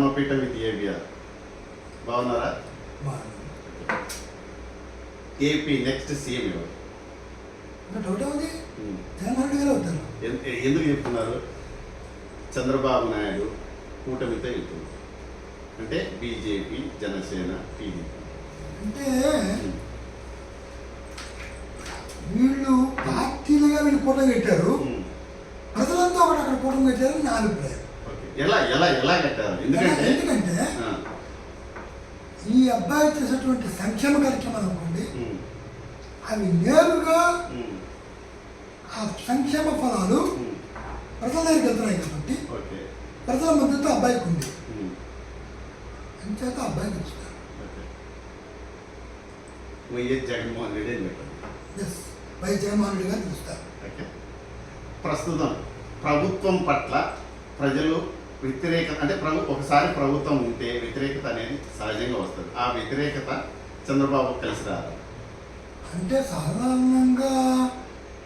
ధర్మపీఠ with ABR. బాగున్నారా. AP next CM ఎవరు? ఎందుకు చెప్తున్నారు? చంద్రబాబు నాయుడు కూటమితో వెళ్తుంది. అంటే బీజేపీ జనసేన టీడీపీ. అంటే వీళ్ళు పార్టీలుగా వీళ్ళు కూటమి పెట్టారు. ప్రజలంతా ఒకటి అక్కడ కూటమి పెట్టారని నా అభిప్రాయం ఎలా ఎలా ఎలా కట్టారు? ఎందుకంటే ఈ అబ్బాయి చేసేటువంటి సంక్షేమ కార్యక్రమాలు అనుకోండి అవి నేరుగా ఆ సంక్షేమ ఫలాలు ప్రజల దగ్గరికి వెళ్తున్నాయి కాబట్టి ప్రజల మద్దతు అబ్బాయికి ఉంది. అంచేత అబ్బాయికి జగన్మోహన్ రెడ్డి అని ఎస్ వై జగన్మోహన్ రెడ్డి గారు ఇస్తారు ఓకే. ప్రస్తుతం ప్రభుత్వం పట్ల ప్రజలు వ్యతిరేకత అంటే ప్రభు ఒకసారి ప్రభుత్వం ఉంటే వ్యతిరేకత అనేది సహజంగా వస్తుంది. ఆ వ్యతిరేకత చంద్రబాబు కలిసి రాదు. అంటే సాధారణంగా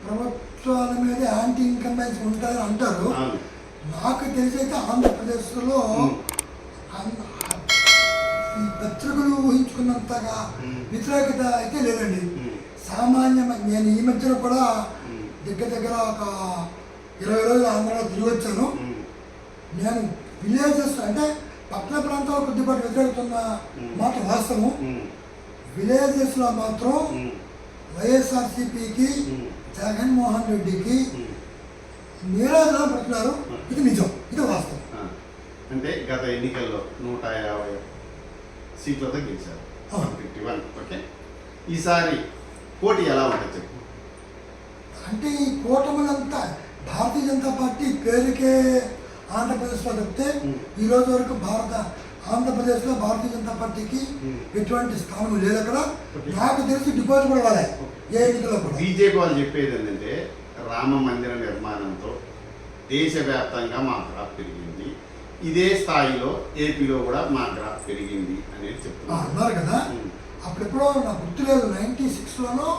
ప్రభుత్వాల మీద యాంటీ ఇన్కంబెన్స్ ఉంటారని అంటారు నాకు తెలిసి అయితే ఆంధ్రప్రదేశ్లో ఈ పత్రికలు ఊహించుకున్నంతగా. వ్యతిరేకత అయితే లేదండి. ఉమ్, సామాన్య నేను ఈ మధ్యన కూడా దగ్గర దగ్గర ఒక ఇరవై రోజులు ఆంధ్రాలో తిరిగి వచ్చాను. నేను విలేజెస్ అంటే పట్టణ ప్రాంతాల్లో కొద్దిపాటు ఉమ్. మాట వాస్తవం. విలేజెస్లో మాత్రం వైఎస్ఆర్సీపీకి జగన్మోహన్ రెడ్డికి. నీరాజన పడుతున్నారు. ఇది నిజం. ఇది వాస్తవం. అంటే గత ఎన్నికల్లో నూట యాభై సీట్లతో గెలిచారు. అవును. Fifty one. ఓకే? ఈసారి పోటీ ఎలా ఉంటుంది చెప్పు? అంటే ఈ కూటములంతా భారతీయ జనతా పార్టీ పేరుకే ఆంధ్రప్రదేశ్లో చెప్తే. ఈ రోజు వరకు భారత ఆంధ్రప్రదేశ్లో భారతీయ జనతా పార్టీకి. ఎటువంటి స్థానం లేదు అక్కడ. నాకు తెలిసి డిపాజిట్ కూడా రాలే ఏ ఎన్నికల్లో కూడా బీజేపీ వాళ్ళు చెప్పేది ఏంటంటే రామ మందిర నిర్మాణంతో దేశవ్యాప్తంగా మా గ్రాఫ్ పెరిగింది ఇదే స్థాయిలో ఏపీలో కూడా మా గ్రాఫ్ పెరిగింది అనేది చెప్తున్నారు అన్నారు కదా అప్పుడెప్పుడో నాకు గుర్తులేదు నైన్టీ సిక్స్లోనో.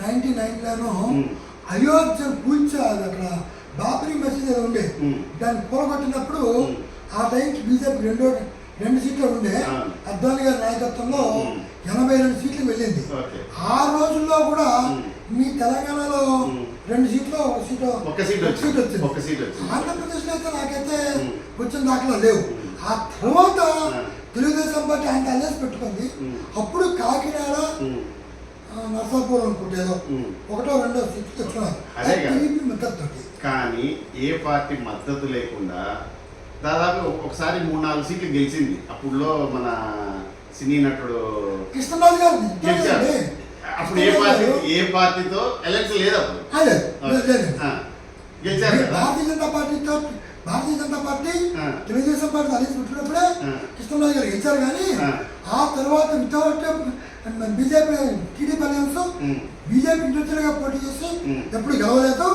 నైన్టీ నైన్లోనో. అయోధ్య కూల్చారు అక్కడ బాబరీ మసీద్ ఏదో ఉండే. దాన్ని కూలగొట్టినప్పుడు ఉమ్. ఆ టైంకి బీజేపీ రెండో రెండు సీట్లు ఉండే. అద్వాని గారి నాయకత్వంలో. ఎనభై రెండు సీట్లు వెళ్ళింది ఆ రోజుల్లో కూడా. మీ తెలంగాణలో. రెండు సీట్లు ఒక సీటు ఒక సీట్ వచ్చింది ఆంధ్రప్రదేశ్లో అయితే నాకైతే. వచ్చిన దాఖలా లేవు. ఆ తర్వాత. తెలుగుదేశం పార్టీ ఆయన అలయన్స్ పెట్టుకుంది. అప్పుడు కాకినాడ నర్సాపురం ఉమ్. ఒకటో రెండో సీట్లు తెచ్చుకున్నారు. కానీ ఏ పార్టీ మద్దతు లేకుండా దాదాపు ఒకసారి మూడు నాలుగు సీట్లు గెలిచింది. అప్పుడులో మన సినీ నటుడు కృష్ణరాజు గారు గెలిచారు. అప్పుడు ఏ పార్టీ ఏ పార్టీతో ఎలక్షన్ లేదు అప్పుడు. గెలిచారు భారతీయ జనతా పార్టీతో Bharatiya Janata party. Telugu Desam party alliance పెట్టినప్పుడే. Krishnaraju గారు గెలిచారు కానీ ఆ. తర్వాత without BJP TDP alliance BJP ఇండివిజువల్గా పోటీ చేసి. ఎప్పుడు గెలవలేదు.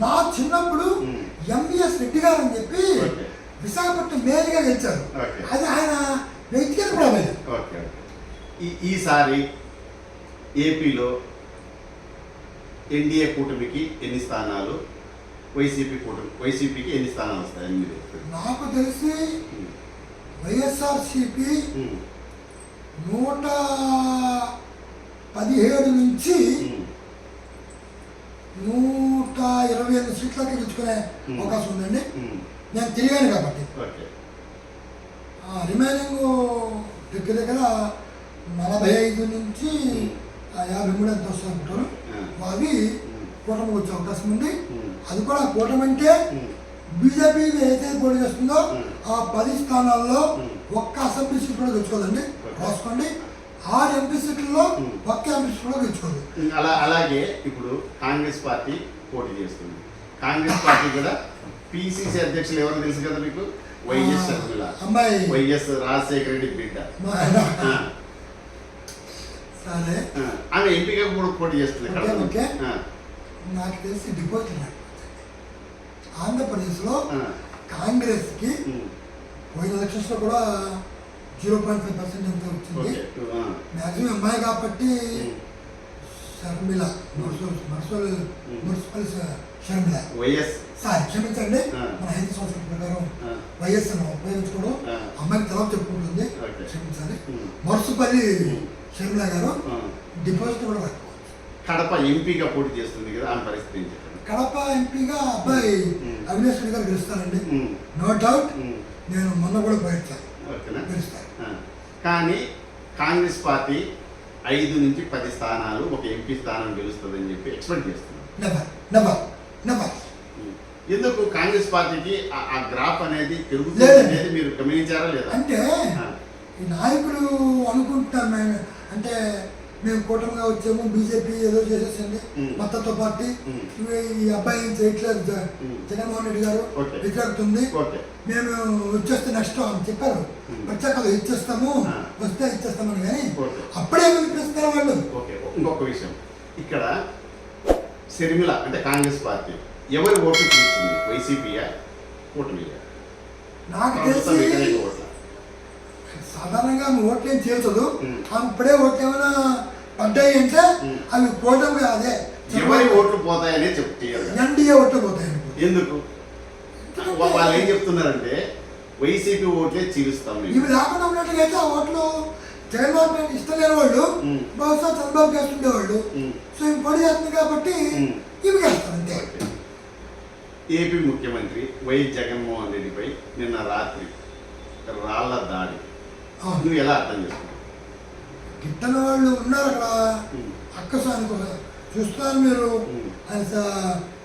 నా చిన్నప్పుడు ఉమ్. ఎంవిఎస్ రెడ్డి గారు అని చెప్పి. విశాఖపట్నం మేయర్గా గెలిచారు. అది ఆయన వ్యక్తిగత ప్రాబ్లం ఈసారి ఏపీలో ఎన్డీఏ కూటమికి ఎన్ని స్థానాలు వైసీపీ కూటమి వైసీపీకి ఎన్ని స్థానాలు మీరు చెప్తారు? నాకు తెలిసి వైఎస్ఆర్సిపి నూట పదిహేడు నుంచి. నూట ఇరవై ఐదు సీట్లకి గెలుచుకునే. అవకాశం ఉందండి. నేను తిరిగాను కాబట్టి. రిమైనింగ్ దగ్గర దగ్గర నలభై ఐదు నుంచి యాభై మూడు ఎంత ఆ, అవి కూటమి వచ్చే అవకాశం ఉంది. అది కూడా కూటమి అంటే బీజేపీ ఏదైతే పోటీ చేస్తుందో. ఆ పది స్థానాల్లో. ఒక్క అసెంబ్లీ సీట్ కూడా Okay. రాసుకోండి. ఆరు ఎంపీ సీట్లలో. ఒక్క ఎంపీ సీట్ కూడా గెలుచుకోదు. అలా అలాగే ఇప్పుడు కాంగ్రెస్ పార్టీ పోటీ చేస్తుంది. కాంగ్రెస్ పార్టీ కూడా పిసిసి అధ్యక్షులు ఎవరో తెలుసు కదా మీకు? వైఎస్ షర్మిల. అమ్మాయి. వైఎస్ రాజశేఖర రెడ్డి బిడ్డ. సరే. ఆమె ఎంపీగా కూడా పోటీ చేస్తుంది నాకు తెలిసి డిపాజిట్ లేకపోతే ఆంధ్రప్రదేశ్లో కాంగ్రెస్కి పోయిన ఎలక్షన్స్లో కూడా జీరో పాయింట్ ఫైవ్ పర్సెంట్ ఎంత వచ్చింది. మ్యాక్సిమం అమ్మాయి కాబట్టి Sharmila municipal municipal municipal Sharmila sir క్షమించండి. మన హైందవ సంస్కృతి ప్రకారం వైఎస్ ఉపయోగించుకోవడం ఆ. అమ్మాయికి తర్వాత చెప్పుకుంటుంది. క్షమించాలి ఉమ్. షర్మిల గారు. డిపాజిట్ కూడా రాకపోవచ్చు కడప ఎంపీగా పోటీ చేస్తుంది కదా ఆమె పరిస్థితి ఏం చెప్పండి? కడప ఎంపీగా అబ్బాయి. అవినాష్ రెడ్డి గారు గెలుస్తారండి. నో డౌట్ నేను మొన్న కూడా గెలుస్తారు ఆ. కానీ కాంగ్రెస్ పార్టీ ఐదు నుంచి పది స్థానాలు ఒక ఎంపీ స్థానం గెలుస్తుందని చెప్పి ఎక్స్పెక్ట్ చేస్తున్నాం. Never never never um. ఎందుకు కాంగ్రెస్ పార్టీకి ఆ- గ్రాఫ్ అనేది పెరుగుతుంది మీరు గమనించారా లేదా? అంటే నాయకులు అనుకుంటున్నారు మేము. అంటే మేము కూటమిగా వచ్చాము బీజేపీ ఏదో చేసేసింది. మద్దతు పార్టీ. ఈ అబ్బాయి చేయట్లేదు. జగన్మోహన్ రెడ్డి గారు ఓకే. వ్యతిరేకత ఉంది ఓకే. మేము వచ్చేస్తే నెక్స్ట్ అని చెప్పారు. వచ్చాక ఇచ్చేస్తాము. వస్తే ఇచ్చేస్తామని కానీ. అప్పుడే పిలుస్తారు వాళ్ళు. ఇంకొక విషయం. ఇక్కడ షర్మిల అంటే కాంగ్రెస్ పార్టీ ఎవరి ఓట్లు తీసుకుంది వైసీపీయా కూటమియా నాకు తెలిసి సాధారణంగా ఓట్లేం చేర్చదు ఉమ్. ఆమె ఇప్పుడే ఓట్లు ఏమైనా పడ్డాయి అంటే ఉమ్. అవి కూటమి అదే ఎవరి ఓట్లు పోతాయనే చెప్తే ఎన్డీఏ ఓట్లు పోతాయి. ఎందుకు వాళ్ళు ఏం చెప్తున్నారంటే వైసీపీ ఓట్లే చీలుస్తాం. ఇవి లేకుండా ఉన్నట్టుగా అయితే ఆ ఓట్లు జగన్మోహన్ రెడ్డి ఇష్టం లేని వాళ్ళు. బహుశా చంద్రబాబు చేస్తుండేవాళ్ళు ఉమ్. సో ఇవి పొడి చేస్తుంది కాబట్టి. ఇవి చేస్తారు అంతే. ఏపీ ముఖ్యమంత్రి వైఎస్ జగన్మోహన్ రెడ్డిపై నిన్న రాత్రి రాళ్ళ దాడి. నువ్వు ఎలా అర్థం చేసుకున్నావు గిట్టని వాళ్ళు ఉన్నారు అక్కడ ఉమ్. అక్కసానికి చూస్తున్నారు మీరు ఆయన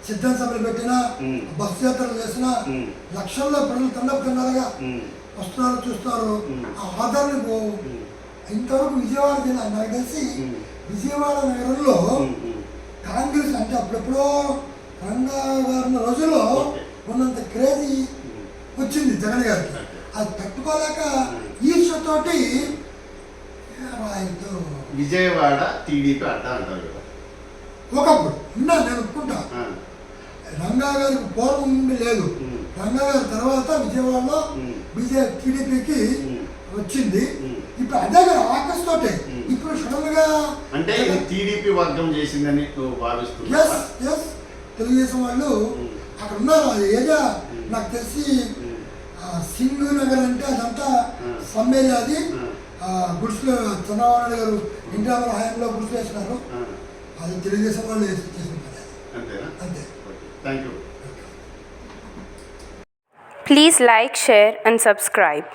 సిద్ధం సభలు పెట్టినా బస్సు యాత్రలు చేసినా లక్షల్లో ప్రజలు తండపుతున్నారుగా ఉమ్. వస్తున్నారు చూస్తున్నారు ఆ ఆదరణ ఇంతవరకు విజయవాడ జిల్లా నాకు తెలిసి విజయవాడ నగరంలో కాంగ్రెస్ అంటే అప్పుడెప్పుడో రంగా గారి రోజుల్లో ఉన్నంత క్రేజీ వచ్చింది జగన్ గారికి అది తట్టుకోలేక ఈర్ష్యతోటి ఆయనతో విజయవాడ టీడీపీ అడ్డా అంటారు కదా ఒకప్పుడు ఉన్నా నేను ఒప్పుకుంటా ఆ. రంగా గారికి పూర్వం ఉండి లేదు. రంగా గారి తర్వాత విజయవాడలో. బీజేపీ టీడీపీకి. వచ్చింది. ఇప్పుడు అదే గారు ఆకస్ తోటే. ఇప్పుడు సడన్గా అంటే టీడీపీ వర్గం చేసిందని ఎస్ తెలుగుదేశం వాళ్ళు. అక్కడ ఉన్నారు ఉమ్. నాకు తెలిసి సింగ్ నగర్ అంటే అదంతా. సమ్మేళ అది గుడిసెలు చంద్రబాబు నాయుడు గారు ఇంటి రామారావు హయాంలో గుడిసెలు వేసినారు ఆ. అది తెలుగుదేశం వాళ్ళు చేసిన పని అంతే. Thank you Please like, share, and subscribe.